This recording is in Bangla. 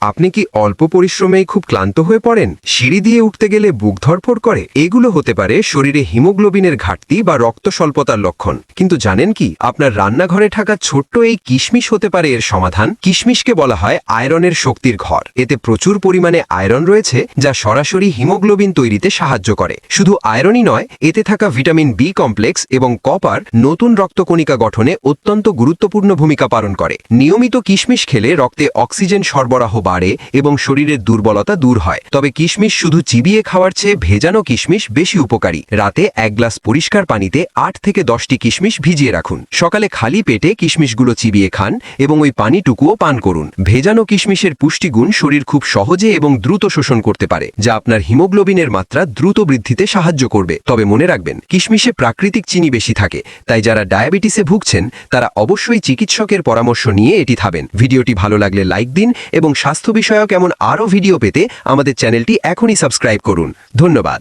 আপনি কি অল্প পরিশ্রমেই খুব ক্লান্ত হয়ে পড়েন? সিঁড়ি দিয়ে উঠতে গেলে বুক ধরফড় করে। এগুলো হতে পারে শরীরে হিমোগ্লোবিনের ঘাটতি বা রক্ত স্বল্পতার লক্ষণ। কিন্তু জানেন কি, আপনার রান্নাঘরে থাকা ছোট্ট এই কিশমিশ হতে পারে এর সমাধান। কিশমিশকে বলা হয় আয়রনের শক্তির ঘর। এতে প্রচুর পরিমাণে আয়রন রয়েছে, যা সরাসরি হিমোগ্লোবিন তৈরিতে সাহায্য করে। শুধু আয়রনই নয়, এতে থাকা ভিটামিন বি কমপ্লেক্স এবং কপার নতুন রক্তকণিকা গঠনে অত্যন্ত গুরুত্বপূর্ণ ভূমিকা পালন করে। নিয়মিত কিশমিশ খেলে রক্তে অক্সিজেন সরবরাহ বাড়ে এবং শরীরের দুর্বলতা দূর হয়। তবে কিশমিশ শুধু চিবিয়ে খাওয়ার চেয়ে ভেজানো কিশমিশ বেশি উপকারী। রাতে এক গ্লাস পরিষ্কার পানিতে আট থেকে দশটি কিশমিশ ভিজিয়ে রাখুন। সকালে খালি পেটে কিশমিশগুলো চিবিয়ে খান এবং ওই পানিটুকুও পান করুন। ভেজানো কিশমিশের পুষ্টিগুণ শরীর খুব সহজে এবং দ্রুত শোষণ করতে পারে, যা আপনার হিমোগ্লোবিনের মাত্রা দ্রুত বৃদ্ধিতে সাহায্য করবে। তবে মনে রাখবেন, কিশমিশে প্রাকৃতিক চিনি বেশি থাকে, তাই যারা ডায়াবেটিসে ভুগছেন, তারা অবশ্যই চিকিৎসকের পরামর্শ নিয়ে এটি খাবেন। ভিডিওটি ভালো লাগলে লাইক দিন এবং স্বাস্থ্য বিষয়ক এমন আরও ভিডিও পেতে আমাদের চ্যানেলটি এখনই সাবস্ক্রাইব করুন। ধন্যবাদ।